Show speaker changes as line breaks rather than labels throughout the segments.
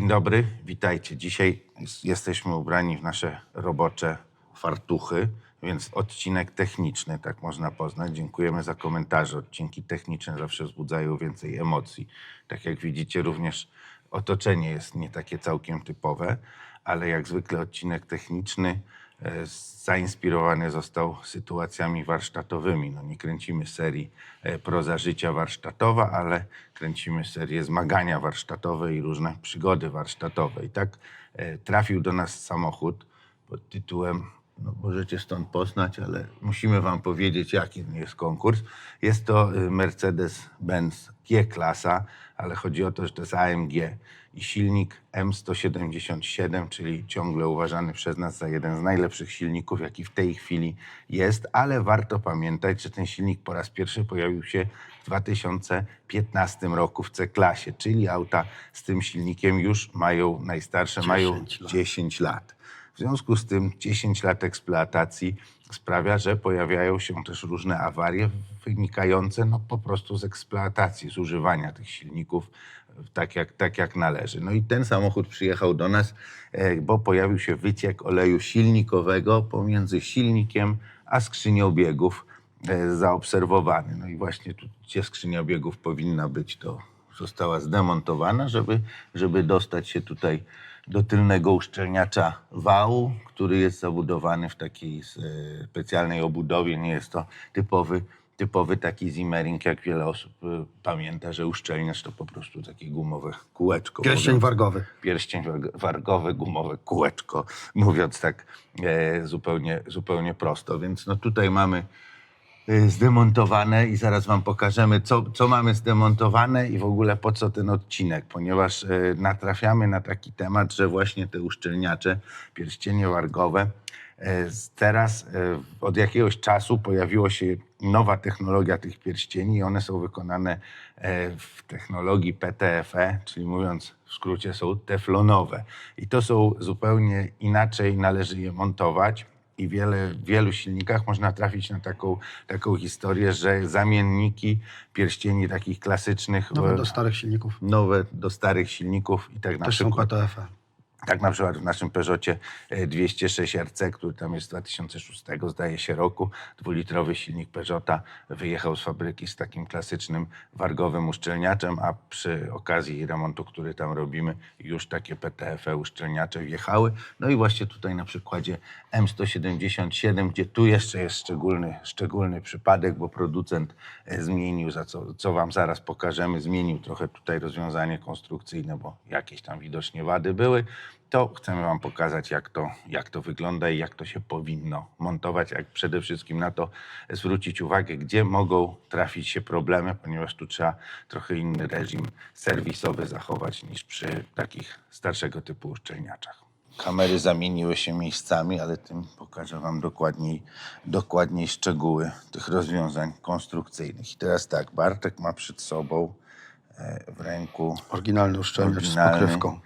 Dzień dobry, witajcie. Dzisiaj jest- jesteśmy ubrani w nasze robocze fartuchy, więc odcinek techniczny, tak można poznać. Dziękujemy za komentarze. Odcinki techniczne zawsze wzbudzają więcej emocji. Tak jak widzicie, również otoczenie jest nie takie całkiem typowe, ale jak zwykle odcinek techniczny zainspirowany został sytuacjami warsztatowymi. No, nie kręcimy serii e, proza życia warsztatowa, ale kręcimy serię zmagania warsztatowe i różne przygody warsztatowe. I tak e, trafił do nas samochód pod tytułem, no możecie stąd poznać, ale musimy wam powiedzieć, jaki jest konkurs. Jest to y, Mercedes-Benz G-klasa, ale chodzi o to, że to jest AMG i silnik M177, czyli ciągle uważany przez nas za jeden z najlepszych silników, jaki w tej chwili jest, ale warto pamiętać, że ten silnik po raz pierwszy pojawił się w 2015 roku w C-klasie, czyli auta z tym silnikiem już mają najstarsze, mają
10 lat.
10 lat. W związku z tym 10 lat eksploatacji sprawia, że pojawiają się też różne awarie wynikające no, po prostu z eksploatacji, z używania tych silników tak jak, tak jak należy. No i ten samochód przyjechał do nas, e, bo pojawił się wyciek oleju silnikowego pomiędzy silnikiem a skrzynią biegów e, zaobserwowany. No i właśnie tu, gdzie skrzynia biegów powinna być, to została zdemontowana, żeby, żeby dostać się tutaj do tylnego uszczelniacza wału, który jest zabudowany w takiej e, specjalnej obudowie. Nie jest to typowy, typowy taki zimmering, jak wiele osób e, pamięta, że uszczelniacz to po prostu takie gumowe kółeczko.
Pierścień
mówiąc-
wargowy.
pierścień warg- wargowy, gumowe kółeczko, mówiąc tak e, zupełnie, zupełnie prosto. Więc no tutaj mamy zdemontowane i zaraz wam pokażemy, co, co mamy zdemontowane i w ogóle po co ten odcinek, ponieważ e, natrafiamy na taki temat, że właśnie te uszczelniacze, pierścienie wargowe, z- teraz od jakiegoś czasu pojawiła się nowa technologia tych pierścieni i one są wykonane w technologii PTFE, czyli mówiąc w skrócie są teflonowe. I to są zupełnie inaczej należy je montować. I wiele, w wielu silnikach można trafić na taką, taką historię, że zamienniki pierścieni takich klasycznych,
Nowe
e,
do starych silników.
nowe do starych silników i tak na
Też są
przykład
PTF.
tak na przykład w naszym Peugeotie e, 206 RC, który tam jest z 2006 zdaje się roku, dwulitrowy silnik Peugeota wyjechał z fabryki z takim klasycznym wargowym uszczelniaczem, a przy okazji remontu, który tam robimy, już takie PTFE uszczelniacze wjechały. No i właśnie tutaj na przykładzie M177, gdzie tu jeszcze jest szczególny, szczególny przypadek, bo producent e, zmienił, za co, co wam zaraz pokażemy, zmienił trochę tutaj rozwiązanie konstrukcyjne, bo jakieś tam widocznie wady były to chcemy Wam pokazać, jak to, jak to wygląda i jak to się powinno montować, jak przede wszystkim na to zwrócić uwagę, gdzie mogą trafić się problemy, ponieważ tu trzeba trochę inny reżim serwisowy zachować niż przy takich starszego typu uszczelniaczach. Kamery zamieniły się miejscami, ale tym pokażę Wam dokładniej, dokładniej szczegóły tych rozwiązań konstrukcyjnych. I teraz tak, Bartek ma przed sobą e, w ręku
Oryginalny uszczelniacz
Oryginalny.
z pokrywką.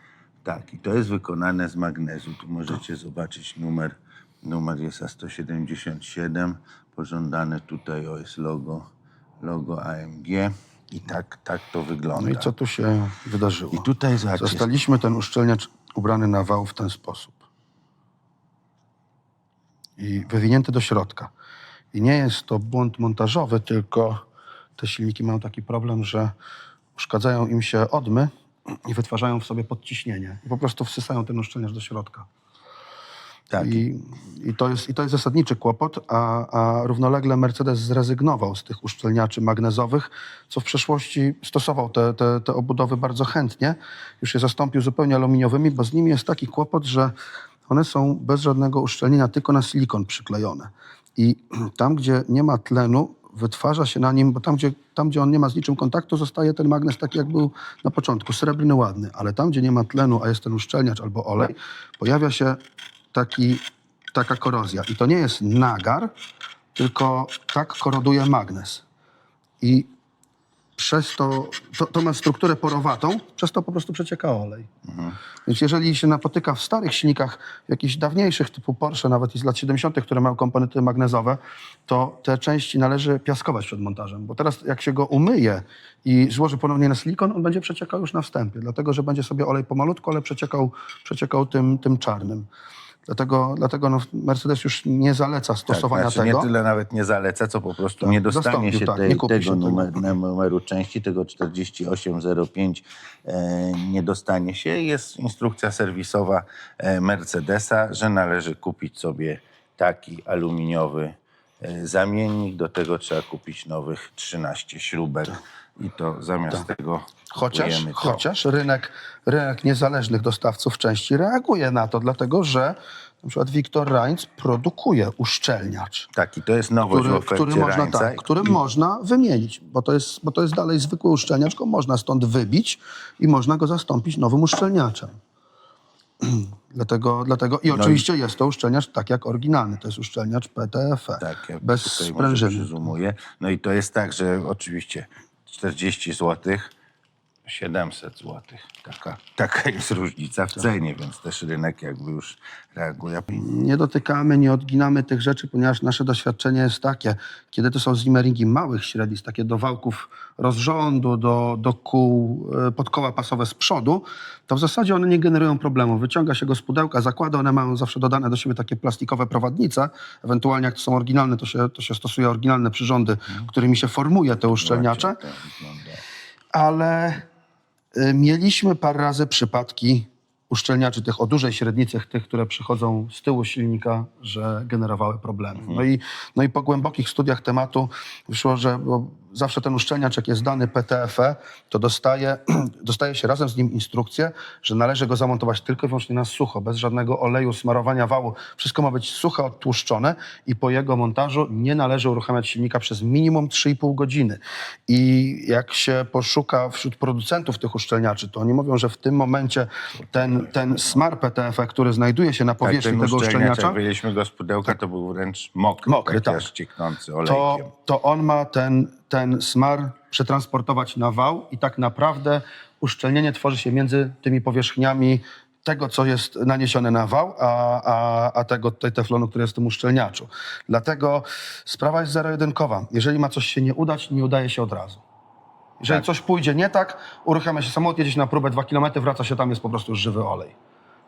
Tak, i to jest wykonane z magnezu. Tu możecie zobaczyć numer. Numer jest A177. Pożądane tutaj o, jest logo, logo AMG. I tak, tak to wygląda.
No i co tu się wydarzyło?
I tutaj zobaczcie,
Zostaliśmy ten uszczelniacz ubrany na wał w ten sposób. I wywinięty do środka. I nie jest to błąd montażowy, tylko te silniki mają taki problem, że uszkadzają im się odmy i wytwarzają w sobie podciśnienie. I po prostu wsysają ten uszczelniacz do środka.
Tak,
I, i, to jest, I to jest zasadniczy kłopot, a, a równolegle Mercedes zrezygnował z tych uszczelniaczy magnezowych, co w przeszłości stosował te, te, te obudowy bardzo chętnie. Już je zastąpił zupełnie aluminiowymi, bo z nimi jest taki kłopot, że one są bez żadnego uszczelnienia, tylko na silikon przyklejone. I tam, gdzie nie ma tlenu, wytwarza się na nim, bo tam gdzie, tam, gdzie on nie ma z niczym kontaktu, zostaje ten magnes taki, jak był na początku, srebrny, ładny. Ale tam, gdzie nie ma tlenu, a jest ten uszczelniacz albo olej, pojawia się taki, taka korozja. I to nie jest nagar, tylko tak koroduje magnes. I przez to, to, to ma strukturę porowatą, przez to po prostu przecieka olej. Więc jeżeli się napotyka w starych silnikach, jakichś dawniejszych, typu Porsche, nawet i z lat 70., które mają komponenty magnezowe, to te części należy piaskować przed montażem. Bo teraz jak się go umyje i złoży ponownie na silikon, on będzie przeciekał już na wstępie, dlatego że będzie sobie olej pomalutku, ale przeciekał, przeciekał tym, tym czarnym. Dlatego, dlatego no, Mercedes już nie zaleca stosowania
tak, znaczy
tego.
Nie tyle nawet nie zaleca, co po prostu
Tak,
nie dostanie się
tak,
tej,
nie
tego numer, numeru części, tego 4805 e, nie dostanie się. Jest instrukcja serwisowa e, Mercedesa, że należy kupić sobie taki aluminiowy zamiennik. Do tego trzeba kupić nowych 13 śrubek. I to zamiast tego
Tak. Chociaż,
kupujemy to.
chociaż rynek, rynek niezależnych dostawców części reaguje na to, dlatego że na przykład Viktor Reinz produkuje uszczelniacz,
Tak, i to jest nowość w
który,
ofercie
który, można,
Reinza.
tak, który
I-
można wymienić, bo to, jest, bo to jest dalej zwykły uszczelniacz, go można stąd wybić i można go zastąpić nowym uszczelniaczem. dlatego, dlatego,
No
I oczywiście jest to uszczelniacz tak jak oryginalny, to jest uszczelniacz PTFE,
Tak, ja
bez sprężyny.
No i to jest tak, że oczywiście 40 zł, 700 zł. Taka, taka jest różnica w cenie, więc też rynek jakby już reaguje.
nie dotykamy, nie odginamy tych rzeczy, ponieważ nasze doświadczenie jest takie, kiedy to są zimmeringi małych średnic, takie do wałków rozrządu, do, do kół, e, podkoła pasowe z przodu, to w zasadzie one nie generują problemu. Wyciąga się go z pudełka, zakłada, one mają zawsze dodane do siebie takie plastikowe prowadnice, ewentualnie jak to są oryginalne, to się, to się stosuje oryginalne przyrządy, którymi się formuje te uszczelniacze ale mieliśmy parę razy przypadki uszczelniaczy tych o dużej średnicy, tych, które przychodzą z tyłu silnika, że generowały problemy. No, i, no i po głębokich studiach tematu wyszło, że zawsze ten uszczelniacz, jak jest dany PTFE, to dostaje, dostaje się razem z nim instrukcję, że należy go zamontować tylko i wyłącznie na sucho, bez żadnego oleju, smarowania wału. Wszystko ma być suche, odtłuszczone i po jego montażu nie należy uruchamiać silnika przez minimum 3,5 godziny. I jak się poszuka wśród producentów tych uszczelniaczy, to oni mówią, że w tym momencie ten, ten smar PTFE, który znajduje się na
Tak,
powierzchni
ten
tego
uszczelniacz,
uszczelniacza,
jak wyjęliśmy go z pudełka, to był wręcz mokry,
Mokry, tak.
cieknący olejkiem.
to, to on ma ten, ten smar przetransportować na wał i tak naprawdę uszczelnienie tworzy się między tymi powierzchniami tego, co jest naniesione na wał, a, a, a tego tej teflonu, który jest w tym uszczelniaczu. Dlatego sprawa jest zero-jedynkowa. Jeżeli ma coś się nie udać, nie udaje się od razu. Jeżeli
Tak.
coś pójdzie nie tak, uruchamia się samolot, jedzie się na próbę dwa kilometry, wraca się tam, jest po prostu żywy olej.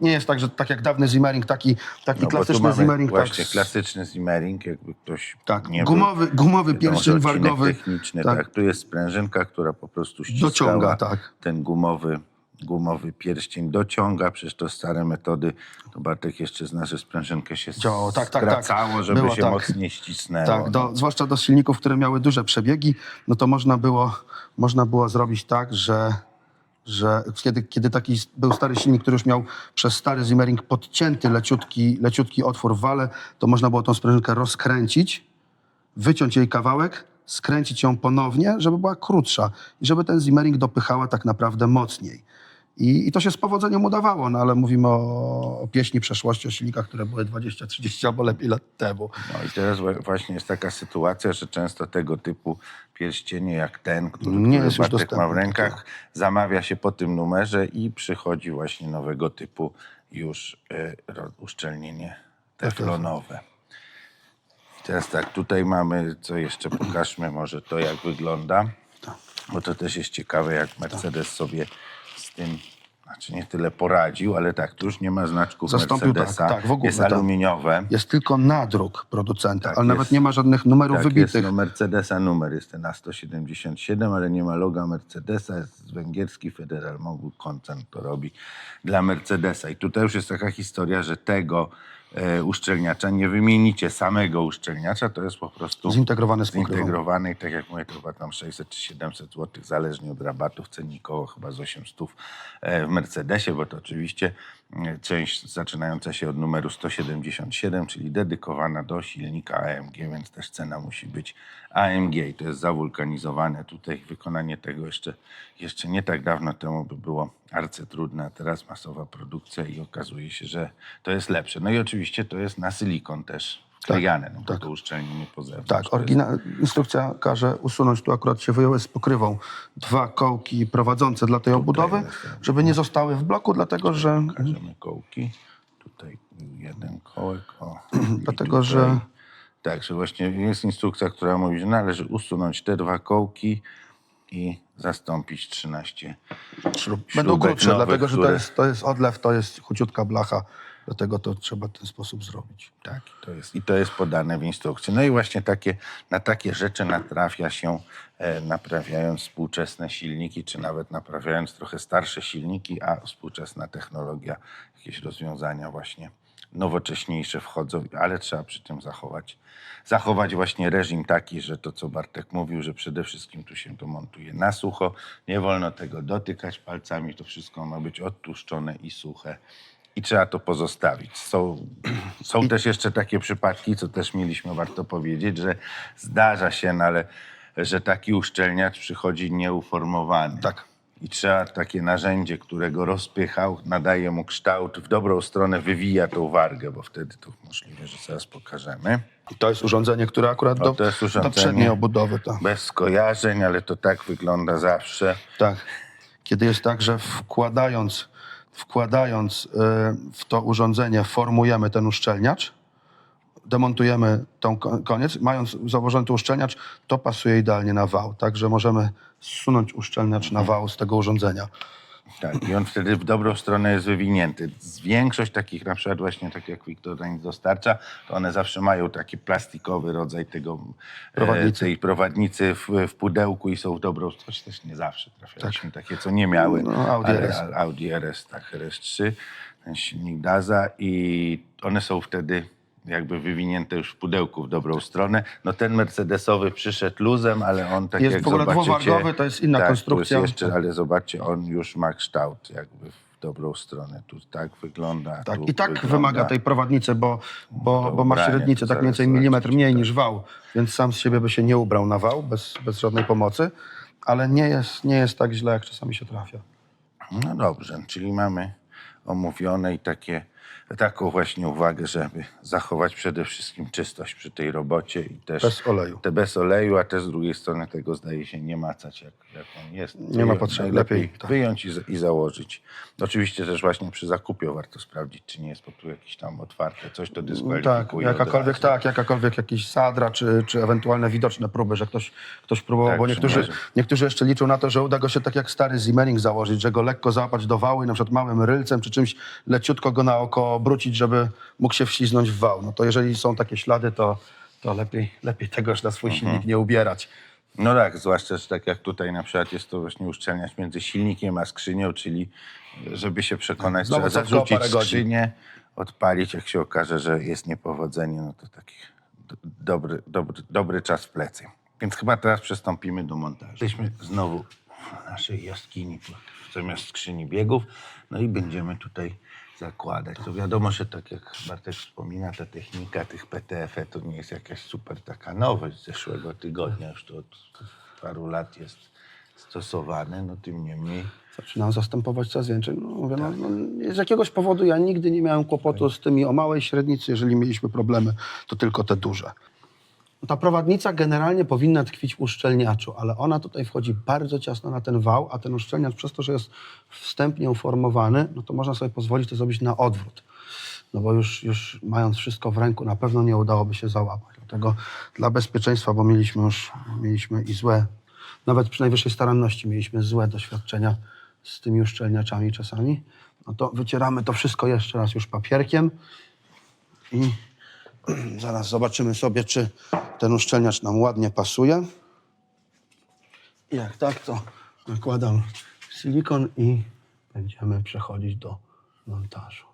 Nie jest tak, że tak jak dawny zimmering, taki, taki
No bo tu
klasyczny
mamy
zimmering.
Właśnie
tak,
klasyczny zimmering, jakby ktoś
tak,
nie
gumowy, gumowy
był, wiadomo, że
pierścień
odcinek
wargowy.
techniczny, tak.
tak.
Tu jest sprężynka, która po prostu ściskała
Dociąga, tak.
ten gumowy, gumowy pierścień dociąga, przecież to stare metody, to Bartek jeszcze zna, że sprężynkę się
Działało, tak, tak, tak.
skracało, żeby
Było
się
tak.
mocniej ścisnęło.
Tak, do, zwłaszcza do silników, które miały duże przebiegi, no to można było, można było zrobić tak, że, że kiedy, kiedy taki był stary silnik, który już miał przez stary Zimmering podcięty leciutki, leciutki otwór w wale, to można było tą sprężynkę rozkręcić, wyciąć jej kawałek, skręcić ją ponownie, żeby była krótsza i żeby ten Zimmering dopychała tak naprawdę mocniej. I, I to się z powodzeniem udawało, no ale mówimy o, o pieśni przeszłości, o silnikach, które były 20, 30 albo lepiej lat temu.
No i teraz właśnie jest taka sytuacja, że często tego typu pierścienie jak ten, który,
Nie
który
jest
Bartek ma w
dostępny,
rękach, zamawia się po tym numerze i przychodzi właśnie nowego typu już y, uszczelnienie teflonowe. I teraz tak, tutaj mamy, co jeszcze pokażmy może to, jak wygląda, bo to też jest ciekawe, jak Mercedes sobie tym, znaczy nie tyle poradził, ale tak, tu już nie ma znaczków
Zastąpił, tak,
Mercedesa,
tak, w ogóle,
jest
tak.
aluminiowe.
Jest tylko nadruk producenta,
Tak,
ale
jest-
nawet nie ma żadnych numerów
Tak,
wybitych.
jest no Mercedesa numer, jest ten A177, ale nie ma loga Mercedesa, jest węgierski Federal Mogul koncern to robi dla Mercedesa. I tutaj już jest taka historia, że tego e, uszczelniacza nie wymienicie samego uszczelniacza, to jest po prostu
Zintegrowany z pokrywą.
zintegrowany i tak jak mówię, to chyba tam 600 czy 700 zł, zależnie od rabatów cennikowo, chyba z 800 e, w Mercedesie, bo to oczywiście część zaczynająca się od numeru 177, czyli dedykowana do silnika AMG, więc też cena musi być AMG i to jest zawulkanizowane. Tutaj wykonanie tego jeszcze, jeszcze nie tak dawno temu by było arcytrudne, a teraz masowa produkcja i okazuje się, że to jest lepsze. No i oczywiście to jest na silikon też klejane, no bo
tak.
to zewnątrz.
Tak,
To jest-
orygina- instrukcja każe usunąć, tu akurat się wyjąłem z pokrywą, dwa kołki prowadzące dla tej obudowy,
tak.
żeby nie zostały w bloku, dlatego że
Pokażemy kołki. Tutaj jeden kołek. O.
Dlatego,
tutaj-
że-
Tak, że właśnie jest instrukcja, która mówi, że należy usunąć te dwa kołki i zastąpić 13
śrub będą krótsze,
nowych,
dlatego że to jest, to jest odlew, to jest chuciutka blacha, dlatego to trzeba w ten sposób zrobić.
Tak, to jest, i to jest podane w instrukcji. No i właśnie takie, na takie rzeczy natrafia się, e, naprawiając współczesne silniki, czy nawet naprawiając trochę starsze silniki, a współczesna technologia, jakieś rozwiązania właśnie nowocześniejsze wchodzą, ale trzeba przy tym zachować, zachować właśnie reżim taki, że to, co Bartek mówił, że przede wszystkim tu się to montuje na sucho, nie wolno tego dotykać palcami, to wszystko ma być odtłuszczone i suche i trzeba to pozostawić. Są, są też jeszcze takie przypadki, co też mieliśmy warto powiedzieć, że zdarza się, no ale że taki uszczelniacz przychodzi nieuformowany.
Tak.
I trzeba takie narzędzie, które go rozpychał, nadaje mu kształt, w dobrą stronę wywija tą wargę, bo wtedy to możliwe, że zaraz pokażemy.
I to jest urządzenie, które akurat do,
to jest
do
urządzenie.
przedniej obudowy. To.
Bez skojarzeń, ale to tak wygląda zawsze.
Tak. Kiedy jest tak, że wkładając, wkładając e, w to urządzenie formujemy ten uszczelniacz, demontujemy ko- koniec, mając założony ten uszczelniacz, to pasuje idealnie na wał. Także możemy zsunąć uszczelniacz na wał z tego urządzenia.
Tak, i on wtedy w dobrą stronę jest wywinięty. Większość takich, na przykład właśnie tak jak Wiktor Dań dostarcza, to one zawsze mają taki plastikowy rodzaj tego
Prowadnicy.
E, tej prowadnicy w, w pudełku i są w dobrą stronę. Choć też nie zawsze trafialiśmy takie, co nie miały.
Tak. No, Audi
ale,
RS.
Audi RS, tak, RS3, ten silnik Daza i one są wtedy jakby wywinięte już w pudełku w dobrą stronę. No ten mercedesowy przyszedł luzem, ale on tak
Jest
jak
w ogóle dwuwargowy, to jest inna
tak,
konstrukcja.
Jeszcze, ale zobaczcie, on już ma kształt jakby w dobrą stronę. Tu tak wygląda.
Tak, I tak
wygląda.
wymaga tej prowadnicy, bo, bo, bo ma średnicę tak mniej więcej milimetr mniej niż wał, więc sam z siebie by się nie ubrał na wał bez, bez żadnej pomocy, ale nie jest, nie jest tak źle, jak czasami się trafia.
No dobrze, czyli mamy omówione i takie, taką właśnie uwagę, żeby zachować przede wszystkim czystość przy tej robocie i też
Bez oleju.
te bez oleju, a też z drugiej strony tego zdaje się nie macać jak, jak on jest.
Nie ma potrzeby, lepiej, tak.
wyjąć i, i założyć. Oczywiście też właśnie przy zakupie warto sprawdzić, czy nie jest po tu jakieś tam otwarte coś, to
Tak,
dyskwalifikuje od
jakakolwiek, tak, jakakolwiek jakiś sadra, czy, czy ewentualne widoczne próby, że ktoś, ktoś próbował,
Tak,
bo niektórzy, niektórzy jeszcze liczą na to, że uda go się tak jak stary Zimmering założyć, że go lekko załapać do wału i na przykład małym rylcem, czy czymś leciutko go na oko obrócić, żeby mógł się wśliznąć w wał. No to jeżeli są takie ślady, to, to lepiej, lepiej tego już na swój
Mhm.
silnik nie ubierać.
No tak, zwłaszcza, że tak jak tutaj na przykład jest to właśnie uszczelniać między silnikiem a skrzynią, czyli żeby się przekonać,
Znowu
trzeba
cofnęło
zarzucić
parę godzin.
skrzynię, odpalić, jak się okaże, że jest niepowodzenie, no to taki do- dobry, dobry, dobry czas w plecy. Więc chyba teraz przystąpimy do montażu. Jesteśmy znowu w naszej jaskini zamiast skrzyni biegów, no i będziemy tutaj zakładać. To wiadomo, że tak jak Bartek wspomina, ta technika tych PTF to nie jest jakaś super taka nowość z zeszłego tygodnia, już to od paru lat jest stosowane, no tym niemniej
Zaczynam zastępować coraz więcej. No, mówię, no, no, z jakiegoś powodu ja nigdy nie miałem kłopotu z tymi o małej średnicy. Jeżeli mieliśmy problemy, to tylko te duże. Ta prowadnica generalnie powinna tkwić w uszczelniaczu, ale ona tutaj wchodzi bardzo ciasno na ten wał, a ten uszczelniacz przez to, że jest wstępnie uformowany, no to można sobie pozwolić to zrobić na odwrót. No bo już, już mając wszystko w ręku, na pewno nie udałoby się załapać. Dlatego dla bezpieczeństwa, bo mieliśmy już mieliśmy i złe, nawet przy najwyższej staranności mieliśmy złe doświadczenia z tymi uszczelniaczami czasami, no to wycieramy to wszystko jeszcze raz już papierkiem i zaraz zobaczymy sobie, czy ten uszczelniacz nam ładnie pasuje. I jak tak, to nakładam silikon i będziemy przechodzić do montażu.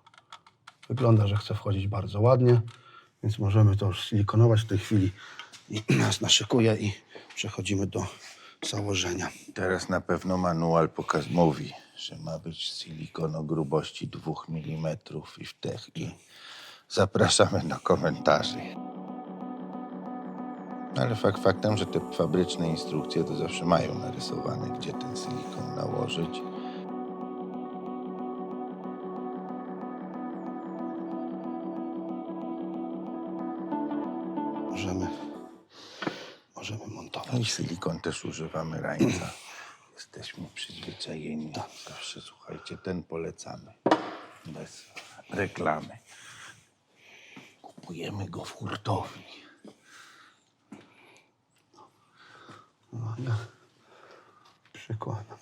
Wygląda, że chce wchodzić bardzo ładnie, więc możemy to już silikonować w tej chwili. I nas naszykuje i przechodzimy do założenia.
Teraz na pewno manual pokaz mówi, że ma być silikon o grubości 2 mm i w techki. Zapraszamy do komentarzy. No ale fakt faktem, że te fabryczne instrukcje to zawsze mają narysowane, gdzie ten silikon nałożyć. Możemy, możemy montować. No I silikon też używamy rańca. Jesteśmy przyzwyczajeni. Tak. Zawsze słuchajcie, ten polecamy. Bez reklamy. Kupujemy go w hurtowni.
Uwaga. Przykładam.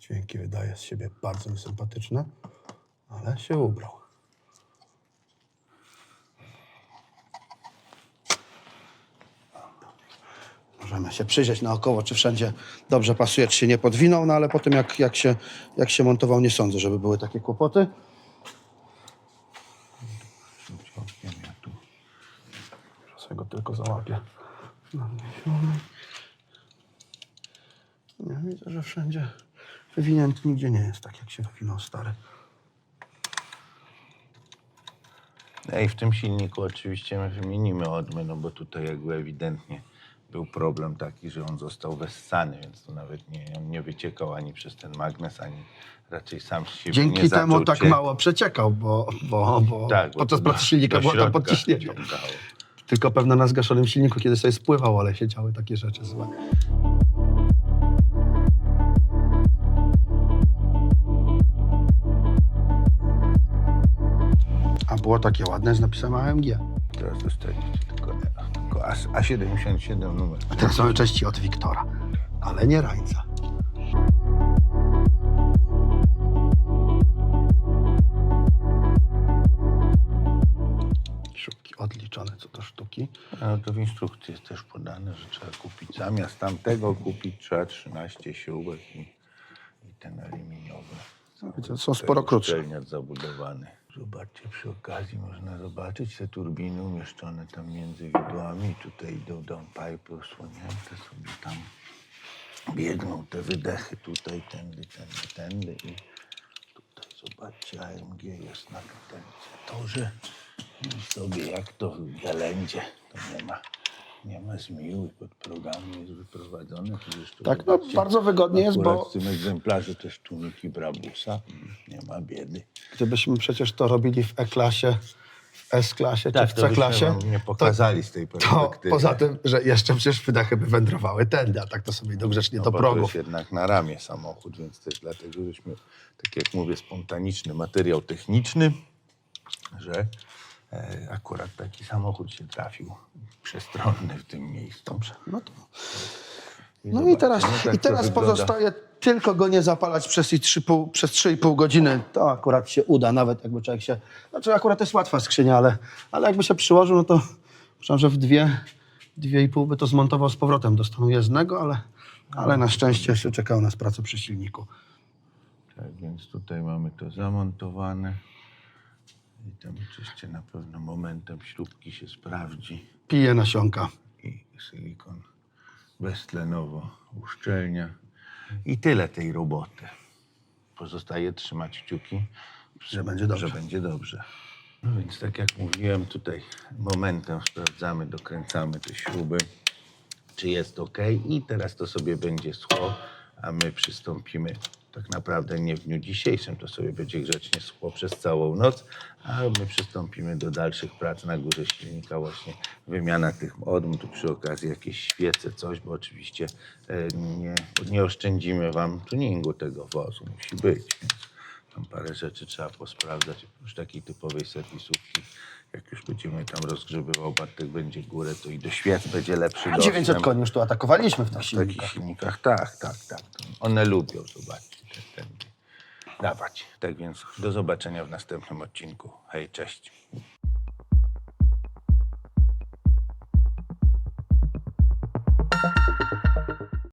Dźwięki wydaje z siebie bardzo niesympatyczne, ale się ubrał. Możemy się przyjrzeć naokoło, czy wszędzie dobrze pasuje, czy się nie podwinął, no ale po tym jak, jak, się, jak się montował, nie sądzę, żeby były takie kłopoty.
Ja tu
Ja go tylko załapię. Nie, widzę, że wszędzie wywinięty nigdzie nie jest tak, jak się wywinął stary.
No i w tym silniku oczywiście my wymienimy odmy, no bo tutaj jakby ewidentnie był problem taki, że on został wessany, więc to nawet nie, on nie wyciekał ani przez ten magnes, ani raczej sam siebie
Dzięki
nie
temu
zaczął
tak
ciekać.
mało przeciekał, bo, bo, bo
Tak, bo
podczas
to
pracy silnika
do
było tam
środka
podciśnięcie.
wciągało.
Tylko pewno na zgaszonym silniku, kiedy sobie spływał, ale się działy takie rzeczy złe. A było takie ładne z napisem AMG.
Teraz dostaniecie A77 numer.
Te same części od Wiktora, ale nie Rańca. Śrubki odliczone co do sztuki.
No to w instrukcji jest też podane, że trzeba kupić zamiast tamtego kupić trzeba 13 śrubek i, i ten aluminiowy.
Wiecie, są sporo krótsze.
Uszczelniacz zabudowany. Zobaczcie, przy okazji można zobaczyć te turbiny umieszczone tam między widłami. Tutaj idą downpipe osłonięte sobie tam. Biegną te wydechy tutaj, tędy, tędy, tędy i tutaj zobaczcie, AMG jest na tym torze. I sobie jak to w Galendzie, to nie ma, nie ma zmiły, pod progami jest tu
Tak, no, bardzo wygodnie jest, bo-
w tym egzemplarzu też tuniki Brabusa, nie ma biedy.
Gdybyśmy przecież to robili w E-klasie, w S-klasie czy w
Tak, to byśmy
C-klasie,
nie pokazali z tej
to
perspektywy.
poza tym, że jeszcze przecież wydechy by wędrowały tędy, a tak to sobie idą grzecznie
No
do
bo to
progów.
jest jednak na ramię samochód, więc też dlatego żeśmy, tak jak mówię, spontaniczny materiał techniczny, że akurat taki samochód się trafił przestronny w tym miejscu.
Dobrze, no to...
I
No i teraz,
no tak
i teraz pozostaje tylko go nie zapalać przez, i 3,5 przez 3,5 godziny. To akurat się uda, nawet jakby człowiek się... Znaczy akurat jest łatwa skrzynia, ale, ale jakby się przyłożył, no to myślałem, że w dwie, dwie i pół by to zmontował z powrotem do stanu jezdnego, ale, ale na szczęście jeszcze czekał nas praca przy silniku.
Tak, więc tutaj mamy to zamontowane. I tam oczywiście na pewno momentem śrubki się sprawdzi.
Pije nasionka.
i silikon beztlenowo uszczelnia. I tyle tej roboty. Pozostaje trzymać kciuki,
Że będzie dobrze.
Że będzie dobrze. No więc tak jak mówiłem, tutaj momentem sprawdzamy, dokręcamy te śruby, czy jest ok. I teraz to sobie będzie schło, a my przystąpimy tak naprawdę nie w dniu dzisiejszym, to sobie będzie grzecznie schło przez całą noc, a my przystąpimy do dalszych prac na górze silnika, właśnie wymiana tych odm, tu przy okazji jakieś świece, coś, bo oczywiście e, nie, nie oszczędzimy wam tuningu tego wozu, musi być, więc tam parę rzeczy trzeba posprawdzać. Już takiej typowej serwisówki, jak już będziemy tam rozgrzebywał, Bartek będzie górę, to i do świec będzie lepszy
A 900
dostęp.
koni już tu atakowaliśmy w tych
W takich
silnikach.
silnikach, tak, tak, tak. One lubią, zobaczcie, te, tędy dawać. Tak więc do zobaczenia w następnym odcinku. Hej, cześć.